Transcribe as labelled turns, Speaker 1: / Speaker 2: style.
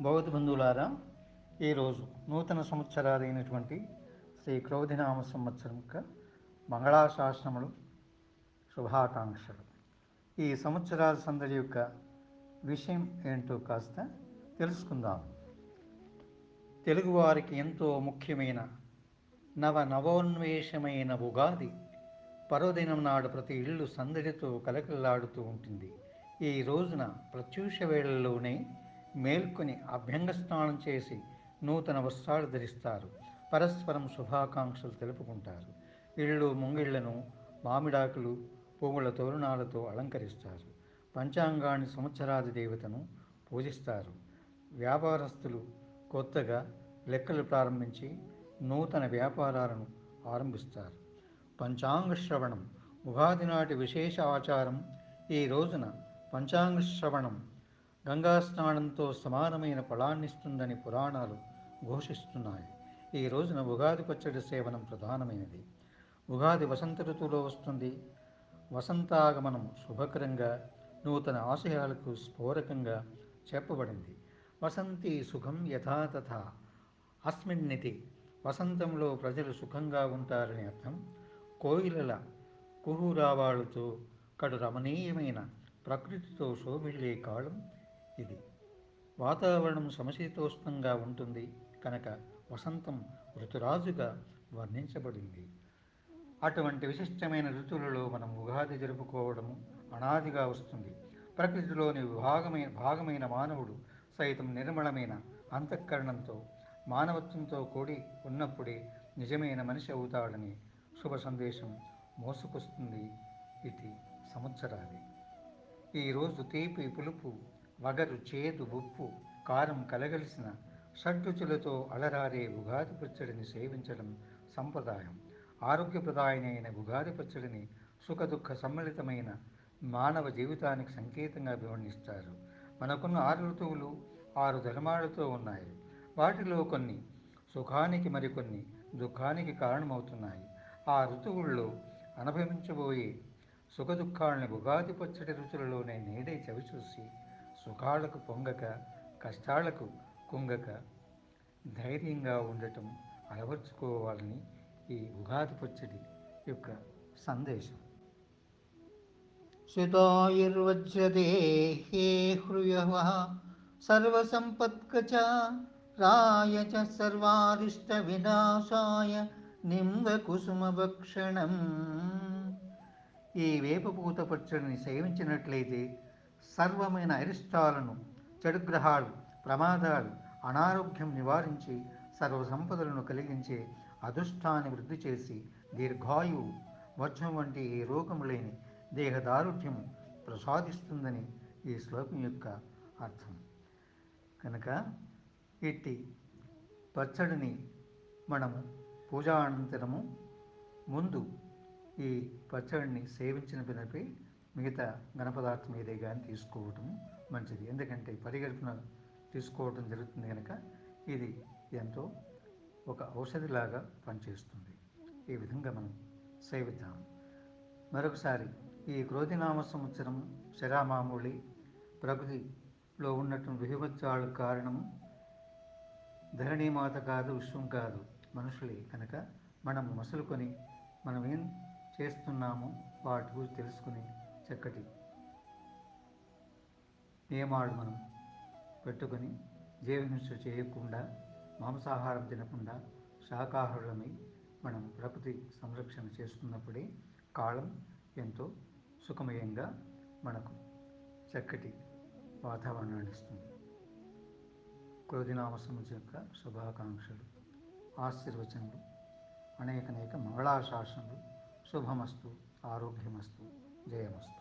Speaker 1: బౌద్ధ బంధువులారా ఈరోజు నూతన సంవత్సరాలైనటువంటి శ్రీ క్రౌధినామ సంవత్సరం యొక్క మంగళాశాసనములు శుభాకాంక్షలు. ఈ సంవత్సరాల సందడి యొక్క విషయం ఏంటో కాస్త తెలుసుకుందాం. తెలుగువారికి ఎంతో ముఖ్యమైన నవ నవోన్మేషమైన ఉగాది పర్వదినం నాడు ప్రతి ఇల్లు సందడితో కలకలాడుతూ ఉంటుంది. ఈ రోజున ప్రత్యూష వేళల్లోనే మేల్కొని అభ్యంగ స్నానం చేసి నూతన వస్త్రాలు ధరిస్తారు. పరస్పరం శుభాకాంక్షలు తెలుపుకుంటారు. ఇళ్ళు ముంగిళ్ళను మామిడాకులు పువ్వుల తోరణాలతో అలంకరిస్తారు. పంచాంగాన్ని సంవత్సరాది దేవతను పూజిస్తారు. వ్యాపారస్తులు కొత్తగా లెక్కలు ప్రారంభించి నూతన వ్యాపారాలను ఆరంభిస్తారు. పంచాంగ శ్రవణం ఉగాది నాటి విశేష ఆచారం. ఈ రోజున పంచాంగ శ్రవణం గంగా స్నానంతో సమానమైన ఫలాన్నిస్తుందని పురాణాలు ఘోషిస్తున్నాయి. ఈ రోజున ఉగాది పచ్చడి సేవనం ప్రధానమైనది. ఉగాది వసంత ఋతువులో వస్తుంది. వసంతాగమనం శుభకరంగా నూతన ఆశయాలకు స్ఫోరకంగా చెప్పబడింది. వసంతి సుఖం యథాతథ అస్మిన్నితి వసంతంలో ప్రజలు సుఖంగా ఉంటారని అర్థం. కోయిలల కుహురావాళ్ళతో కడు రమణీయమైన ప్రకృతితో శోభిల్లే కాలం. ఇది. వాతావరణం సమశీతోష్ణంగా ఉంటుంది కనుక వసంతం ఋతురాజుగా వర్ణించబడింది. అటువంటి విశిష్టమైన ఋతువులలో మనం ఉగాది జరుపుకోవడము అనాదిగా వస్తుంది. ప్రకృతిలోని భాగమైన భాగమైన మానవుడు సైతం నిర్మలమైన అంతఃకరణంతో మానవత్వంతో కూడి ఉన్నప్పుడే నిజమైన మనిషి అవుతాడని శుభ సందేశం మోసుకొస్తుంది ఇది సంవత్సరాది. ఈరోజు తీపి పులుపు వగరు చేదు ఉప్పు కారం కలగలిసిన షడ్రుచులతో అలరారే ఉగాది పచ్చడిని సేవించడం సంప్రదాయం. ఆరోగ్యప్రదాయనైన ఉగాది పచ్చడిని సుఖదుఖ సమ్మిళితమైన మానవ జీవితానికి సంకేతంగా వివరణిస్తారు. మనకున్న ఆరు ఋతువులు ఆరు ధర్మాలతో ఉన్నాయి. వాటిలో కొన్ని సుఖానికి మరికొన్ని దుఃఖానికి కారణమవుతున్నాయి. ఆ ఋతువుల్లో అనుభవించబోయే సుఖదుఖాలని ఉగాది పచ్చడి రుచులలోనే నేడే చవిచూసి సుఖాలకు పొంగక కష్టాలకు కుంగక ధైర్యంగా ఉండటం అలవర్చుకోవాలని ఈ ఉగాది పచ్చడి యొక్క సందేశం. శుతాయుర్వజ్రదే హే హృయ సర్వసంపత్కచ రాయ చ సర్వారిష్ట వినాశాయ భక్షణం ఈ వేపపూత పచ్చడిని సేవించినట్లయితే సర్వమైన అరిష్టాలను చెడుగ్రహాలు ప్రమాదాలు అనారోగ్యం నివారించి సర్వసంపదలను కలిగించే అదృష్టాన్ని వృద్ధి చేసి దీర్ఘాయువు వజ్రం వంటి ఏ రోగము లేని దేహదారుఢ్యం ప్రసాదిస్తుందని ఈ శ్లోకం యొక్క అర్థం. కనుక ఇట్టి పచ్చడిని మనము పూజా అనంతరము ముందు ఈ పచ్చడిని సేవించిన పినపై మిగతా ఘనపదార్థం ఏదే కానీ తీసుకోవటం మంచిది. ఎందుకంటే పరిగెడుపున తీసుకోవటం జరుగుతుంది కనుక ఇది ఎంతో ఒక ఔషధిలాగా పనిచేస్తుంది. ఈ విధంగా మనం సేవిద్దాం. మరొకసారి ఈ క్రోధినామ సంవత్సరం శరామామూలి ప్రకృతిలో ఉన్నటువంటి విహివత్సాలు కారణము ధరణీమాత కాదు విశ్వం కాదు. మనుషులే కనుక మనం మసులుకొని మనం ఏం చేస్తున్నామో వాటి గురించి తెలుసుకుని చక్కటి నియమాలు మనం పెట్టుకొని జీవహింస చేయకుండా మాంసాహారం తినకుండా శాకాహారులమై మనం ప్రకృతి సంరక్షణ చేసుకున్నప్పుడే కాలం ఎంతో సుఖమయంగా మనకు చక్కటి వాతావరణాన్ని ఇస్తుంది. క్రోధినామ సంవత్సరం యొక్క శుభాకాంక్షలు ఆశీర్వచనలు అనేక అనేక మంగళాశాసనలు శుభమస్తు ఆరోగ్యమస్తు జయమస్తు.